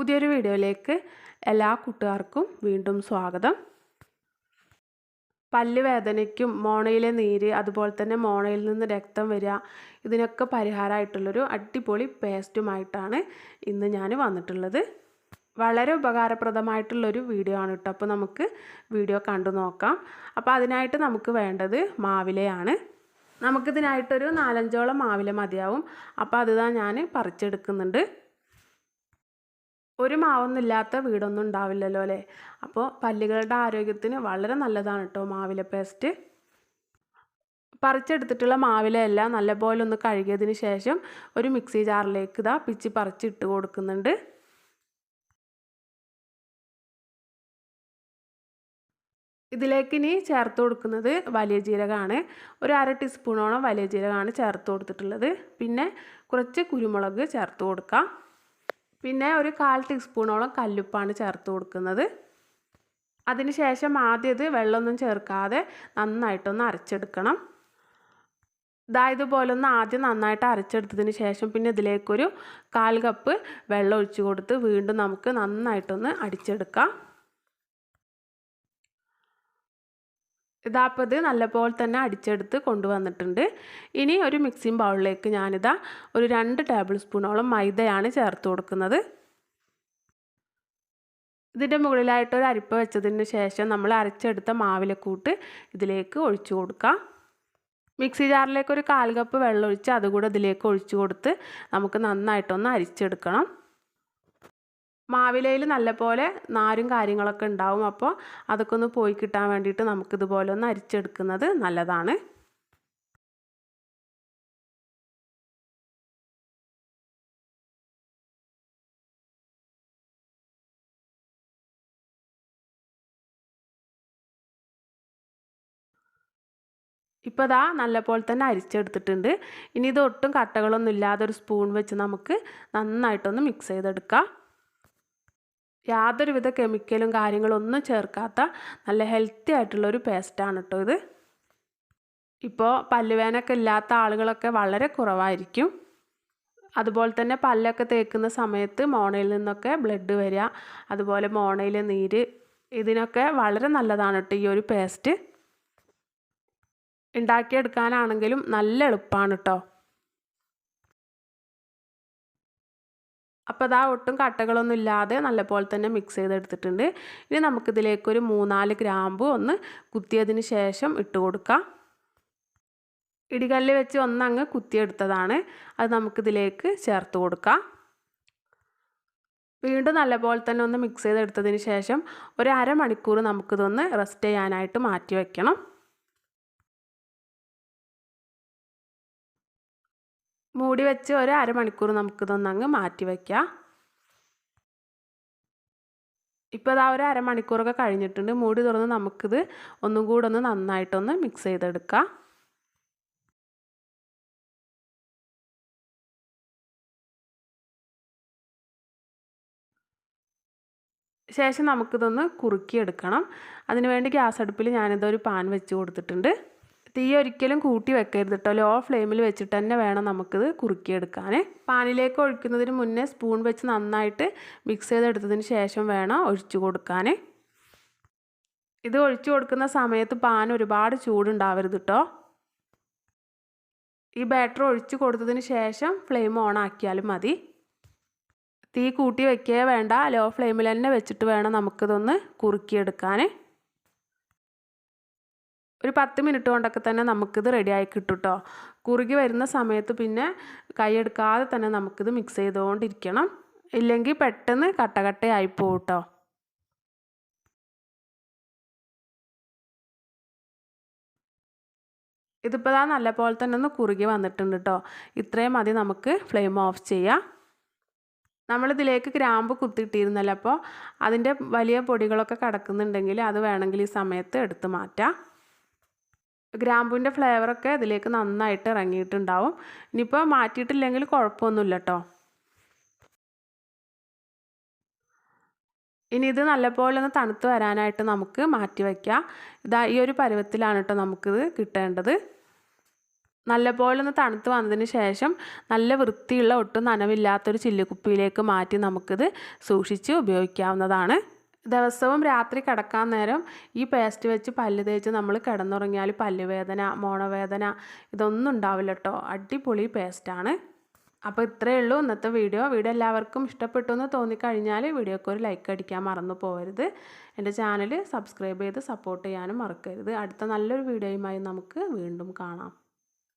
പുതിയൊരു വീഡിയോയിലേക്ക് എല്ലാ കൂട്ടുകാർക്കും വീണ്ടും സ്വാഗതം. പല്ല് വേദനയ്ക്കും മോണയിലെ നീര് അതുപോലെ തന്നെ മോണയിൽ നിന്ന് രക്തം വരിക ഇതിനൊക്കെ പരിഹാരമായിട്ടുള്ളൊരു അടിപൊളി പേസ്റ്റുമായിട്ടാണ് ഇന്ന് ഞാൻ വന്നിട്ടുള്ളത്. വളരെ ഉപകാരപ്രദമായിട്ടുള്ളൊരു വീഡിയോ ആണ് കേട്ടോ. അപ്പോൾ നമുക്ക് വീഡിയോ കണ്ടു നോക്കാം. അപ്പോൾ അതിനായിട്ട് നമുക്ക് വേണ്ടത് മാവിലയാണ്. നമുക്കിതിനായിട്ടൊരു നാലഞ്ചോളം മാവില മതിയാവും. അപ്പോൾ അത് ഞാൻ പറിച്ചെടുക്കുന്നുണ്ട്. ഒരു മാവൊന്നുമില്ലാത്ത വീടൊന്നും ഉണ്ടാവില്ലല്ലോ അല്ലേ? അപ്പോൾ പല്ലുകളുടെ ആരോഗ്യത്തിന് വളരെ നല്ലതാണ് കേട്ടോ മാവില പേസ്റ്റ്. പറിച്ചെടുത്തിട്ടുള്ള മാവിലയെല്ലാം നല്ലപോലെ ഒന്ന് കഴുകിയതിന് ശേഷം ഒരു മിക്സി ജാറിലേക്ക് ഇതാ പിച്ചി പറിച്ചിട്ട് കൊടുക്കുന്നുണ്ട്. ഇതിലേക്ക് ഇനി ചേർത്ത് കൊടുക്കുന്നത് വലിയ ജീരകമാണ്. ഒരു അര ടീസ്പൂണോളം വലിയ ജീരകമാണ് ചേർത്ത് കൊടുത്തിട്ടുള്ളത്. പിന്നെ കുറച്ച് കുരുമുളക് ചേർത്ത് കൊടുക്കാം. പിന്നെ ഒരു കാൽ ടീസ്പൂണോളം കല്ലുപ്പാണ് ചേർത്ത് കൊടുക്കുന്നത്. അതിനുശേഷം ആദ്യം ഇത് വെള്ളമൊന്നും ചേർക്കാതെ നന്നായിട്ടൊന്ന് അരച്ചെടുക്കണം. ഇതാ ഇതുപോലെ ഒന്ന് ആദ്യം നന്നായിട്ട് അരച്ചെടുത്തതിന് ശേഷം പിന്നെ ഇതിലേക്കൊരു കാൽ കപ്പ് വെള്ളം ഒഴിച്ചു കൊടുത്ത് വീണ്ടും നമുക്ക് നന്നായിട്ടൊന്ന് അടിച്ചെടുക്കാം. ഇതാപ്പോൾ ഇത് നല്ലപോലെ തന്നെ അടിച്ചെടുത്ത് കൊണ്ടുവന്നിട്ടുണ്ട്. ഇനി ഒരു മിക്സിംഗ് ബൗളിലേക്ക് ഞാനിതാ ഒരു രണ്ട് ടേബിൾ സ്പൂണോളം മൈദയാണ് ചേർത്ത് കൊടുക്കുന്നത്. ഇതിന്റെ മുകളിലായിട്ട് ഒരു അരിപ്പ വെച്ചതിന് ശേഷം നമ്മൾ അരച്ചെടുത്ത മാവിലക്കൂട്ട് ഇതിലേക്ക് ഒഴിച്ചു കൊടുക്കാം. മിക്സി ജാറിലേക്ക് ഒരു കാൽ കപ്പ് വെള്ളം ഒഴിച്ച് അതുകൂടെ ഇതിലേക്ക് ഒഴിച്ചു കൊടുത്ത് നമുക്ക് നന്നായിട്ടൊന്ന് അരിച്ചെടുക്കണം. മാവിലയിൽ നല്ലപോലെ നാരും കാര്യങ്ങളൊക്കെ ഉണ്ടാവും. അപ്പോൾ അതൊക്കെ ഒന്ന് പോയി കിട്ടാൻ വേണ്ടിയിട്ട് നമുക്കിതുപോലെ ഒന്ന് അരിച്ചെടുക്കുന്നത് നല്ലതാണ്. ഇപ്പോൾ ഇതാ നല്ലപോലെ തന്നെ അരിച്ചെടുത്തിട്ടുണ്ട്. ഇനി ഇത് ഒട്ടും കട്ടകളൊന്നും ഇല്ലാതെ ഒരു സ്പൂൺ വെച്ച് നമുക്ക് നന്നായിട്ടൊന്ന് മിക്സ് ചെയ്തെടുക്കാം. യാതൊരുവിധ കെമിക്കലും കാര്യങ്ങളൊന്നും ചേർക്കാത്ത നല്ല ഹെൽത്തി ആയിട്ടുള്ള ഒരു പേസ്റ്റാണ് കേട്ടോ ഇത്. ഇപ്പോൾ പല്ലുവേനൊക്കെ ഇല്ലാത്ത ആളുകളൊക്കെ വളരെ കുറവായിരിക്കും. അതുപോലെ തന്നെ പല്ലൊക്കെ തേക്കുന്ന സമയത്ത് മോണയിൽ നിന്നൊക്കെ ബ്ലഡ് വരിക അതുപോലെ മോണയിലെ നീര് ഇതിനൊക്കെ വളരെ നല്ലതാണ് കേട്ടോ ഈ ഒരു പേസ്റ്റ് ഉണ്ടാക്കിയെടുക്കാനാണെങ്കിലും നല്ല എളുപ്പമാണ് കേട്ടോ അപ്പോൾ അതാ ഒട്ടും കട്ടകളൊന്നും ഇല്ലാതെ നല്ലപോലെ തന്നെ മിക്സ് ചെയ്തെടുത്തിട്ടുണ്ട്. ഇനി നമുക്കിതിലേക്കൊരു മൂന്നാൽ ഗ്രാമ്പു ഒന്ന് കുത്തിയതിന് ശേഷം ഇട്ട് കൊടുക്കാം. ഇടികല്ല് വെച്ച് ഒന്ന് ഒന്നങ്ങ് കുത്തിയെടുത്തതാണ്. അത് നമുക്കിതിലേക്ക് ചേർത്ത് കൊടുക്കാം. വീണ്ടും നല്ലപോലെ തന്നെ ഒന്ന് മിക്സ് ചെയ്തെടുത്തതിന് ശേഷം ഒരു അരമണിക്കൂർ നമുക്കിതൊന്ന് റെസ്റ്റ് ചെയ്യാനായിട്ട് മാറ്റി വയ്ക്കണം മൂടി വെച്ച് ഒരു അരമണിക്കൂർ നമുക്കിതൊന്നങ്ങ് മാറ്റി വയ്ക്കാം ഇപ്പോൾ ഇതാ ഒരു അരമണിക്കൂറൊക്കെ കഴിഞ്ഞിട്ടുണ്ട്. മൂടി തുറന്ന് നമുക്കിത് ഒന്നും കൂടെ ഒന്ന് നന്നായിട്ടൊന്ന് മിക്സ് ചെയ്തെടുക്കാം. ശേഷം നമുക്കിതൊന്ന് കുറുക്കിയെടുക്കണം. അതിനുവേണ്ടി ഗ്യാസ് അടുപ്പിൽ ഞാനിതൊരു പാൻ വെച്ച് കൊടുത്തിട്ടുണ്ട്. തീ ഒരിക്കലും കൂട്ടി വെക്കരുത് കേട്ടോ ലോ ഫ്ലെയിമിൽ വെച്ചിട്ട് തന്നെ വേണം നമുക്കിത് കുറുക്കിയെടുക്കാൻ പാനിലേക്ക് ഒഴിക്കുന്നതിന് മുന്നേ സ്പൂൺ വെച്ച് നന്നായിട്ട് മിക്സ് ചെയ്തെടുത്തതിന് ശേഷം വേണം ഒഴിച്ചു കൊടുക്കാൻ ഇത് ഒഴിച്ചു കൊടുക്കുന്ന സമയത്ത് പാൻ ഒരുപാട് ചൂടുണ്ടാവരുത് കേട്ടോ ഈ ബാറ്റർ ഒഴിച്ചു കൊടുത്തതിന് ശേഷം ഫ്ലെയിം ഓൺ ആക്കിയാലും മതി. തീ കൂട്ടി വെക്കേ വേണ്ട. ലോ ഫ്ലെയിമിൽ തന്നെ വെച്ചിട്ട് വേണം നമുക്കിതൊന്ന് കുറുക്കിയെടുക്കാൻ ഒരു പത്ത് മിനിറ്റ് കൊണ്ടൊക്കെ തന്നെ നമുക്കിത് റെഡിയായി കിട്ടും കേട്ടോ കുറുകി വരുന്ന സമയത്ത് പിന്നെ കൈയെടുക്കാതെ തന്നെ നമുക്കിത് മിക്സ് ചെയ്തുകൊണ്ടിരിക്കണം ഇല്ലെങ്കിൽ പെട്ടെന്ന് കട്ടകട്ടയായി പോകും കേട്ടോ ഇതിപ്പോൾ ഇതാ നല്ല പോലെ തന്നെ ഒന്ന് കുറുകി വന്നിട്ടുണ്ട് കേട്ടോ ഇത്രയും മതി നമുക്ക് ഫ്ലെയിം ഓഫ് ചെയ്യാം. നമ്മളിതിലേക്ക് ഗ്രാമ്പ് കുത്തിയിട്ടിരുന്നല്ലോ അപ്പോൾ അതിന്റെ വലിയ പൊടികളൊക്കെ കിടക്കുന്നുണ്ടെങ്കിൽ അത് വേണമെങ്കിൽ ഈ സമയത്ത് എടുത്ത് മാറ്റാം. ഗ്രാമ്പൂവിന്റെ ഫ്ലേവറൊക്കെ അതിലേക്ക് നന്നായിട്ട് ഇറങ്ങിയിട്ടുണ്ടാവും. ഇനിയിപ്പോൾ മാറ്റിയിട്ടില്ലെങ്കിൽ കുഴപ്പമൊന്നുമില്ല കേട്ടോ ഇനി ഇത് നല്ലപോലെ ഒന്ന് തണുത്ത് വരാനായിട്ട് നമുക്ക് മാറ്റി വയ്ക്കാം. ഇതാ ഈ ഒരു പരുവത്തിലാണ് കേട്ടോ നമുക്കിത് കിട്ടേണ്ടത്. നല്ലപോലെ ഒന്ന് തണുത്ത് വന്നതിന് ശേഷം നല്ല വൃത്തിയുള്ള ഒട്ടും നനവില്ലാത്തൊരു ചില്ലുകുപ്പിയിലേക്ക് മാറ്റി നമുക്കിത് സൂക്ഷിച്ച് ഉപയോഗിക്കാവുന്നതാണ്. ദിവസവും രാത്രി കിടക്കാൻ നേരം ഈ പേസ്റ്റ് വെച്ച് പല്ല് തേച്ച് നമ്മൾ കിടന്നുറങ്ങിയാൽ പല്ലുവേദന മോണവേദന ഇതൊന്നും ഉണ്ടാവില്ല കേട്ടോ അടിപൊളി പേസ്റ്റാണ് അപ്പോൾ ഇത്രയേ ഉള്ളൂ ഇന്നത്തെ വീഡിയോ. വീഡിയോ എല്ലാവർക്കും ഇഷ്ടപ്പെട്ടു എന്ന് തോന്നിക്കഴിഞ്ഞാൽ വീഡിയോക്ക് ഒരു ലൈക്ക് അടിക്കാൻ മറന്നു പോകരുത്. എന്റെ ചാനൽ സബ്സ്ക്രൈബ് ചെയ്ത് സപ്പോർട്ട് ചെയ്യാനും മറക്കരുത്. അടുത്ത നല്ലൊരു വീഡിയോയുമായി നമുക്ക് വീണ്ടും കാണാം.